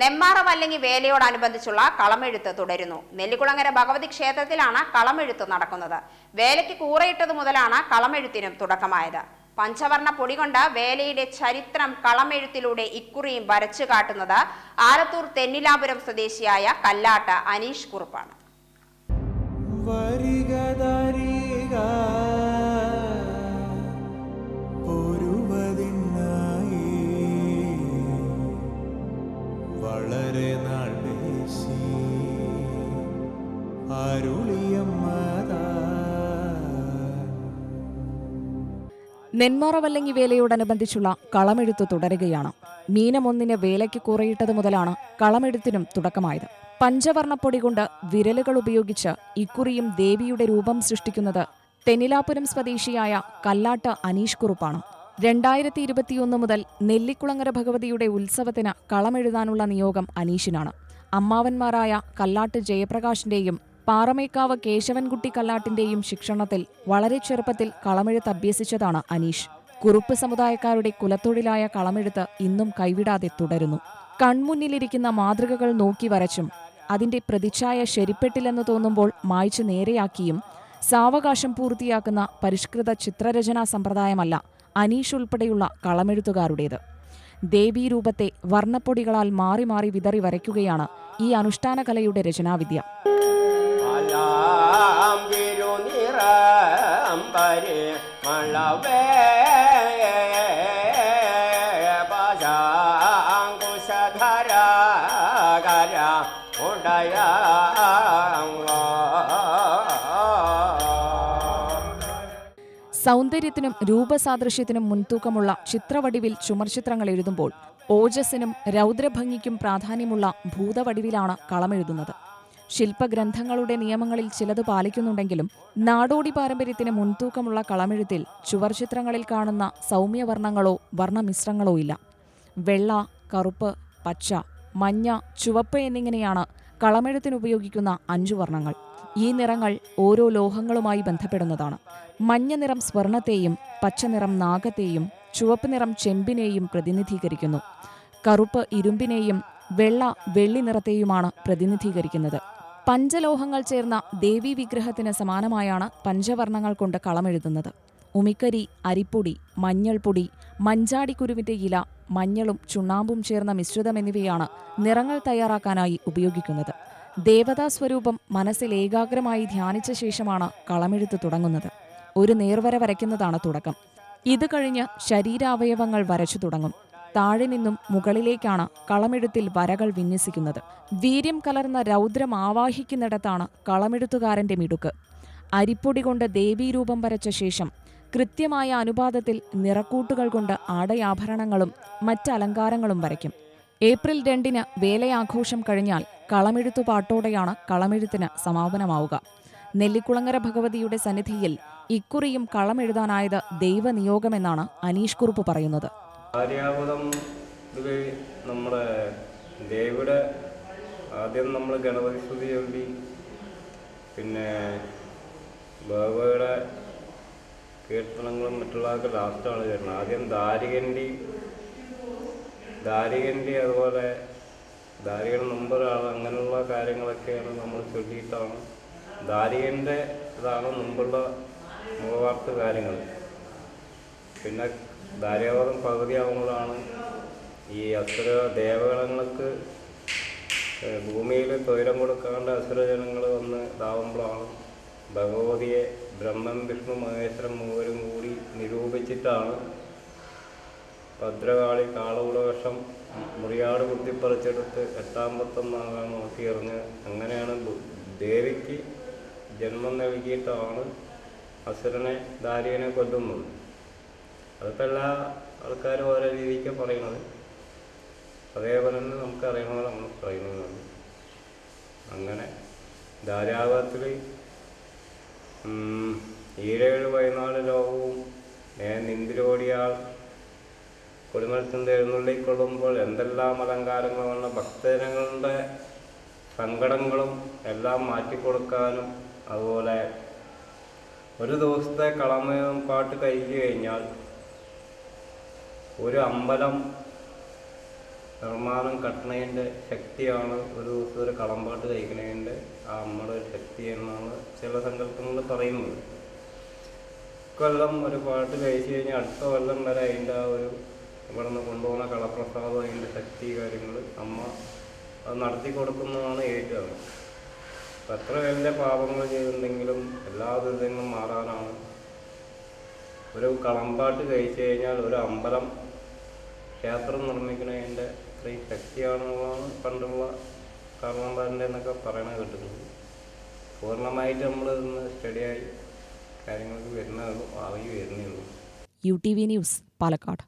നെമ്മാറ വല്ലങ്ങി വേലയോടനുബന്ധിച്ചുള്ള കളമെഴുത്ത് തുടരുന്നു. നെല്ലിക്കുളങ്ങര ഭഗവതി ക്ഷേത്രത്തിലാണ് കളമെഴുത്ത് നടക്കുന്നത്. വേലയ്ക്ക് കൂറയിട്ടത് മുതലാണ് കളമെഴുത്തിനും തുടക്കമായത്. പഞ്ചവർണ പൊടി കൊണ്ട് വേലയുടെ ചരിത്രം കളമെഴുത്തിലൂടെ ഇക്കുറിയും വരച്ചു കാട്ടുന്നത് ആലത്തൂർ തെന്നിലാപുരം സ്വദേശിയായ കല്ലാട്ട് അനീഷ് കുറുപ്പാണ്. വരികതരിക നെന്മാറ വല്ലങ്ങി വേലയോടനുബന്ധിച്ചുള്ള കളമെഴുത്ത് തുടരുകയാണ്. മീനമൊന്നിന് വേലയ്ക്ക് കുറയിട്ടത് മുതലാണ് കളമെഴുത്തിനും തുടക്കമായത്. പഞ്ചവർണപ്പൊടി കൊണ്ട് വിരലുകൾ ഉപയോഗിച്ച് ഇക്കുറിയും ദേവിയുടെ രൂപം സൃഷ്ടിക്കുന്നത് തെന്നിലാപുരം സ്വദേശിയായ കല്ലാട്ട് അനീഷ് കുറുപ്പാണ്. രണ്ടായിരത്തി ഇരുപത്തിയൊന്ന് മുതൽ നെല്ലിക്കുളങ്ങര ഭഗവതിയുടെ ഉത്സവത്തിന് കളമെഴുതാനുള്ള നിയോഗം അനീഷിനാണ്. അമ്മാവന്മാരായ കല്ലാട്ട് ജയപ്രകാശിന്റെയും പാറമേക്കാവ് കേശവൻകുട്ടി കല്ലാട്ടിന്റെയും ശിക്ഷണത്തിൽ വളരെ ചെറുപ്പത്തിൽ കളമെഴുത്ത് അഭ്യസിച്ചതാണ് അനീഷ്. കുറുപ്പ് സമുദായക്കാരുടെ കുലത്തൊഴിലായ കളമെഴുത്ത് ഇന്നും കൈവിടാതെ തുടരുന്നു. കൺമുന്നിലിരിക്കുന്ന മാതൃകകൾ നോക്കി വരച്ചും അതിന്റെ പ്രതിച്ഛായ ശരിപ്പെട്ടില്ലെന്ന് തോന്നുമ്പോൾ മായ്ച്ചു നേരെയാക്കിയും സാവകാശം പൂർത്തിയാക്കുന്ന പരിഷ്കൃത ചിത്രരചനാ സമ്പ്രദായമല്ല അനീഷ് ഉൾപ്പെടെയുള്ള കളമെഴുത്തുകാരുടേത്. ദേവീരൂപത്തെ വർണപ്പൊടികളാൽ മാറി മാറി വിതറി വരയ്ക്കുകയാണ് ഈ അനുഷ്ഠാന കലയുടെ രചനാവിദ്യ. സൗന്ദര്യത്തിനും രൂപസാദൃശ്യത്തിനും മുൻതൂക്കമുള്ള ചിത്രവടിവിൽ ചുമർചിത്രങ്ങൾ എഴുതുമ്പോൾ ഓജസ്സിനും രൗദ്രഭംഗിക്കും പ്രാധാന്യമുള്ള ഭൂതവടിവിലാണ് കളമെഴുതുന്നത് ശില്പഗ്രന്ഥങ്ങളുടെ നിയമങ്ങളിൽ ചിലത് പാലിക്കുന്നുണ്ടെങ്കിലും നാടോടി പാരമ്പര്യത്തിന് മുൻതൂക്കമുള്ള കളമെഴുത്തിൽ ചുവർചിത്രങ്ങളിൽ കാണുന്ന സൗമ്യവർണങ്ങളോ വർണമിശ്രങ്ങളോ ഇല്ല. വെള്ള കറുപ്പ് പച്ച മഞ്ഞ ചുവപ്പ് എന്നിങ്ങനെയാണ് കളമെഴുത്തിന് ഉപയോഗിക്കുന്ന അഞ്ചു വർണങ്ങൾ. ഈ നിറങ്ങൾ ഓരോ ലോഹങ്ങളുമായി ബന്ധപ്പെടുന്നതാണ്. മഞ്ഞ നിറം സ്വർണത്തെയും പച്ചനിറം നാഗത്തെയും ചുവപ്പ് നിറം ചെമ്പിനെയും പ്രതിനിധീകരിക്കുന്നു. കറുപ്പ് ഇരുമ്പിനെയും വെള്ള വെള്ളി നിറത്തെയുമാണ് പ്രതിനിധീകരിക്കുന്നത്. പഞ്ചലോഹങ്ങൾ ചേർന്ന ദേവീ വിഗ്രഹത്തിന് സമാനമായാണ് പഞ്ചവർണങ്ങൾ കൊണ്ട് കളമെഴുതുന്നത്. ഉമിക്കരി അരിപ്പൊടി മഞ്ഞൾപ്പൊടി മഞ്ചാടിക്കുരുവിന്റെ ഇല മഞ്ഞളും ചുണ്ണാമ്പും ചേർന്ന മിശ്രിതം എന്നിവയാണ് നിറങ്ങൾ തയ്യാറാക്കാനായി ഉപയോഗിക്കുന്നത്. ദേവതാ സ്വരൂപം മനസ്സിൽ ഏകാഗ്രമായി ധ്യാനിച്ച ശേഷമാണ് കളമെഴുത്ത് തുടങ്ങുന്നത്. ഒരു നേർവര വരയ്ക്കുന്നതാണ് തുടക്കം. ഇത് കഴിഞ്ഞ് ശരീരാവയവങ്ങൾ വരച്ചു തുടങ്ങും. താഴെ നിന്നും മുകളിലേക്കാണ് കളമെഴുത്തിൽ വരകൾ വിന്യസിക്കുന്നത്. വീര്യം കലർന്ന രൗദ്രം ആവാഹിക്കുന്നിടത്താണ് കളമെഴുത്തുകാരന്റെ മിടുക്ക്. അരിപ്പൊടി കൊണ്ട് ദേവീരൂപം വരച്ച ശേഷം കൃത്യമായ അനുപാതത്തിൽ നിറക്കൂട്ടുകൾ കൊണ്ട് ആടയാഭരണങ്ങളും മറ്റ് അലങ്കാരങ്ങളും വരയ്ക്കും. ഏപ്രിൽ രണ്ടിന് വേലയാഘോഷം കഴിഞ്ഞാൽ കളമെഴുത്തു പാട്ടോടെയാണ് കളമെഴുത്തിന് സമാപനമാവുക. നെല്ലിക്കുളങ്ങര ഭഗവതിയുടെ സന്നിധിയിൽ ഇക്കുറിയും കളമെഴുതാനായത് ദൈവനിയോഗമെന്നാണ് അനീഷ് കുറുപ്പ് പറയുന്നത്. നമ്മുടെ ആദ്യം നമ്മൾ ഗണപതി സ്തുതി ചൊല്ലി പിന്നെ ബാബയുടെ കീർത്തനങ്ങളും മറ്റുള്ളതൊക്കെ ലാസ്റ്റാണ് ചേരുന്നത് ആദ്യം ദാരികന്റെ ദാരികന്റെ അതുപോലെ ദാരികൻ മുമ്പൊരാൾ അങ്ങനെയുള്ള കാര്യങ്ങളൊക്കെയാണ് നമ്മൾ ചൊല്ലിയിട്ടാണ്. ദാരികന്റെ ഇതാണ് മുമ്പുള്ള മുഖവാർത്ത കാര്യങ്ങൾ. പിന്നെ ദാരികവാദം പകുതിയാകുമ്പോഴാണ് ഈ അസുര ദേവഗണങ്ങൾക്ക് ഭൂമിയിൽ തൊഴിലം കൊടുക്കാണ്ട് അസുരജനങ്ങൾ വന്ന് ഇതാവുമ്പോഴാണ് ഭഗവതിയെ ബ്രഹ്മൻ വിഷ്ണു മഹേശ്വരം മൂവരും കൂടി നിരൂപിച്ചിട്ടാണ് ഭദ്രകാളി കാളകുടവേഷം മുറിയാട് കുത്തിപ്പറിച്ചെടുത്ത് എട്ടാം പത്തൊന്നാകാൻ നോക്കി എറിഞ്ഞ് അങ്ങനെയാണ് ദേവിക്ക് ജന്മം നൽകിയിട്ടാണ് അസുരനെ ദാരികനെ കൊല്ലുന്നത്. അതിപ്പോൾ എല്ലാ ആൾക്കാരും ഓരോ രീതിക്ക് പറയുന്നത്. അതേപോലെ തന്നെ നമുക്ക് അറിയണമല്ലോ നമ്മൾ പറയുന്നതാണ്. അങ്ങനെ ധാരാപത്തിൽ ഈഴേഴ് പതിനാല് ലോകവും നിന്തിരോടിയാൾ കൊടിമരത്തിന്റെ എഴുന്നള്ളിക്കൊള്ളുമ്പോൾ എന്തെല്ലാം അലങ്കാരങ്ങളുമാണ് ഭക്തജനങ്ങളുടെ സങ്കടങ്ങളും എല്ലാം മാറ്റിക്കൊടുക്കാനും അതുപോലെ ഒരു ദിവസത്തെ കളമയം പാട്ട് കഴിഞ്ഞു കഴിഞ്ഞാൽ ഒരു അമ്പലം നിർമ്മാണം കട്ടണേന്റെ ശക്തിയാണ് ഒരു ദിവസം ഒരു കളമ്പാട്ട് കഴിക്കണേന്റെ ആ അമ്മയുടെ ശക്തി എന്നാണ് ചില സങ്കല്പങ്ങൾ പറയുന്നത്. കൊല്ലം ഒരു പാട്ട് കഴിച്ചു കഴിഞ്ഞാൽ അടുത്ത കൊല്ലം വരെ അതിന്റെ ആ ഒരു ഇവിടെ നിന്ന് കൊണ്ടുപോകുന്ന കളപ്രസാദം അതിന്റെ ശക്തി കാര്യങ്ങൾ അമ്മ അത് നടത്തി കൊടുക്കുന്നതാണ് ഏറ്റവും എത്ര വലിയ പാപങ്ങൾ ചെയ്തിട്ടുണ്ടെങ്കിലും എല്ലാ ദുരിതങ്ങളും മാറാനാണ്. ഒരു കളമ്പാട്ട് കഴിച്ചു കഴിഞ്ഞാൽ ഒരു അമ്പലം ക്ഷേത്രം നിർമ്മിക്കുന്നതിന്റെ ഇത്രയും ശക്തിയാണെന്നുള്ളതാണ് പണ്ടുള്ള കാരണവന്മാരുടെ എന്നൊക്കെ പറയണ കേട്ടിട്ടുണ്ട്. പൂർണമായിട്ട് നമ്മൾ ഇന്ന് സ്റ്റഡിയായി കാര്യങ്ങൾക്ക് വരുന്നേ ഉള്ളൂ അറിയി വരുന്നേ ഉള്ളൂ. U T V news Palakkad.